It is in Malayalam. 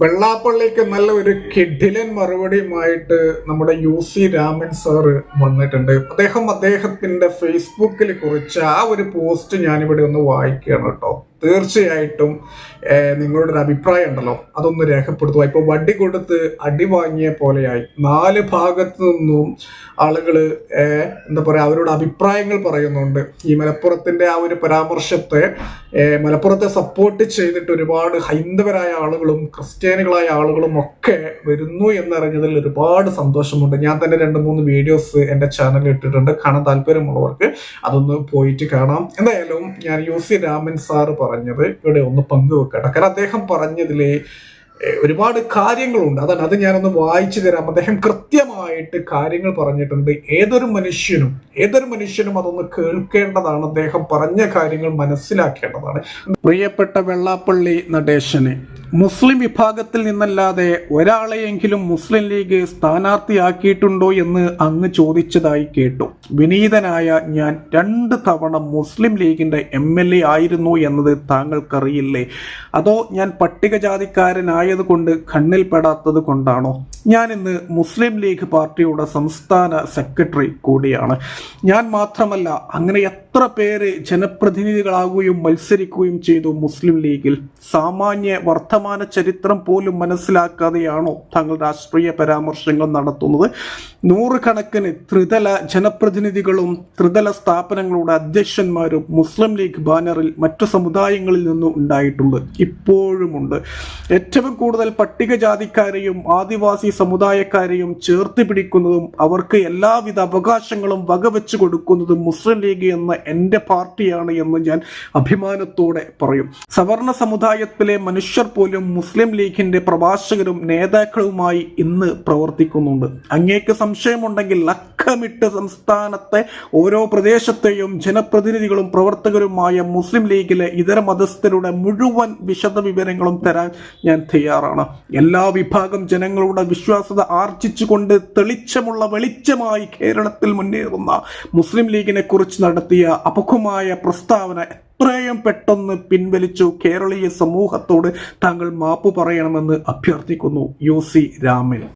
വെള്ളാപ്പള്ളിക്ക് നല്ല ഒരു കിഡിലൻ മറുപടിയുമായിട്ട് നമ്മുടെ യു സി രാമൻ സാറ് വന്നിട്ടുണ്ട്. അദ്ദേഹം അദ്ദേഹത്തിന്റെ ഫേസ്ബുക്കിൽ കുറിച്ച ആ ഒരു പോസ്റ്റ് ഞാനിവിടെ ഒന്ന് വായിക്കുകയാണ് കേട്ടോ. തീർച്ചയായിട്ടും നിങ്ങളുടെ ഒരു അഭിപ്രായം ഉണ്ടല്ലോ. അതൊന്ന് രേഖപ്പെടുത്തുക. ഇപ്പോൾ വടി കൊടുത്ത് അടി വാങ്ങിയ പോലെയായി. നാല് ഭാഗത്തു നിന്നും ആളുകൾ എന്താ പറയുക അവരുടെ അഭിപ്രായങ്ങൾ പറയുന്നുണ്ട്. ഈ മലപ്പുറത്തിന്റെ ആ ഒരു പരാമർശത്തെ മലപ്പുറത്തെ സപ്പോർട്ട് ചെയ്തിട്ട് ഒരുപാട് ഹൈന്ദവരായ ആളുകളും ക്രിസ്ത്യാനികളായ ആളുകളും ഒക്കെ വരുന്നു എന്നറിഞ്ഞതിൽ ഒരുപാട് സന്തോഷമുണ്ട്. ഞാൻ തന്നെ രണ്ട് മൂന്ന് വീഡിയോസ് എന്റെ ചാനലിൽ ഇട്ടിട്ടുണ്ട്. കാണാൻ താല്പര്യമുള്ളവർക്ക് അതൊന്ന് പോയിട്ട് കാണാം. എന്തായാലും ഞാൻ യു സി രാമൻ സാറ് പറഞ്ഞത്. ഇവിടെ ഒന്ന് പങ്കുവെക്കട്ടെ കാരണം അദ്ദേഹം പറഞ്ഞതിലെ ഒരുപാട് കാര്യങ്ങളുണ്ട്. അതാണ് അത് ഞാനൊന്ന് വായിച്ചു തരാം. അദ്ദേഹം കൃത്യമായിട്ട് കാര്യങ്ങൾ പറഞ്ഞിട്ടുണ്ട്. ഏതൊരു മനുഷ്യനും ഏതൊരു മനുഷ്യനും അതൊന്ന് കേൾക്കേണ്ടതാണ്. അദ്ദേഹം പറഞ്ഞ കാര്യങ്ങൾ മനസ്സിലാക്കേണ്ടതാണ്. പ്രിയപ്പെട്ട വെള്ളാപ്പള്ളി നടേശന് മുസ്ലിം വിഭാഗത്തിൽ നിന്നല്ലാതെ ഒരാളെയെങ്കിലും മുസ്ലിം ലീഗ് സ്ഥാനാർത്ഥിയാക്കിയിട്ടുണ്ടോ എന്ന് അങ്ങ് ചോദിച്ചതായി കേട്ടു. വിനീതനായ ഞാൻ രണ്ട് തവണ മുസ്ലിം ലീഗിന്റെ എം ആയിരുന്നു എന്നത് താങ്കൾക്കറിയില്ലേ? അതോ ഞാൻ പട്ടികജാതിക്കാരനായതുകൊണ്ട് കണ്ണിൽ പെടാത്തത് കൊണ്ടാണോ? ഞാൻ ഇന്ന് മുസ്ലിം ലീഗ് പാർട്ടിയുടെ സംസ്ഥാന സെക്രട്ടറി കൂടിയാണ്. ഞാൻ മാത്രമല്ല അങ്ങനെ എത്ര പേര് ജനപ്രതിനിധികളാകുകയും മത്സരിക്കുകയും ചെയ്തു മുസ്ലിം ലീഗിൽ? സാമാന്യ വർത്തമാന ചരിത്രം പോലും മനസ്സിലാക്കാതെയാണോ താങ്കൾ രാഷ്ട്രീയ പരാമർശങ്ങൾ നടത്തുന്നത്? നൂറുകണക്കിന് ത്രിതല ജനപ്രതിനിധികളും ത്രിതല സ്ഥാപനങ്ങളുടെ അധ്യക്ഷന്മാരും മുസ്ലിം ലീഗ് ബാനറിൽ മറ്റു സമുദായങ്ങളിൽ നിന്നും ഉണ്ടായിട്ടുണ്ട് ഇപ്പോഴുമുണ്ട്. ഏറ്റവും കൂടുതൽ പട്ടികജാതിക്കാരെയും ആദിവാസി സമുദായക്കാരെയും ചേർത്ത് പിടിക്കുന്നതും അവർക്ക് എല്ലാവിധ അവകാശങ്ങളും വകവെച്ചു കൊടുക്കുന്നതും മുസ്ലിം ലീഗ് എന്ന എന്റെ പാർട്ടിയാണ് എന്ന് ഞാൻ അഭിമാനത്തോടെ പറയും. സവർണ സമുദായത്തിലെ മനുഷ്യർ പോലും മുസ്ലിം ലീഗിന്റെ പ്രഭാഷകരും നേതാക്കളുമായി ഇന്ന് പ്രവർത്തിക്കുന്നുണ്ട്. അങ്ങേക്ക് സംശയമുണ്ടെങ്കിൽ ലക്കമിട്ട് സംസ്ഥാനത്തെ ഓരോ പ്രദേശത്തെയും ജനപ്രതിനിധികളും പ്രവർത്തകരുമായ മുസ്ലിം ലീഗിലെ ഇതര മതസ്ഥരുടെ മുഴുവൻ വിശദ വിവരങ്ങളും തരാൻ ഞാൻ തയ്യാറാണ്. എല്ലാ വിഭാഗം ജനങ്ങളുടെ വിശ്വാസത ആർജിച്ചുകൊണ്ട് തെളിച്ചമുള്ള വെളിച്ചമായി കേരളത്തിൽ മുന്നേറുന്ന മുസ്ലിം ലീഗിനെ കുറിച്ച് നടത്തിയ അപക്വമായ പ്രസ്താവന എത്രയും പെട്ടെന്ന് പിൻവലിച്ചു കേരളീയ സമൂഹത്തോട് താങ്കൾ മാപ്പ് പറയണമെന്ന് അഭ്യർത്ഥിക്കുന്നു. U C Raman.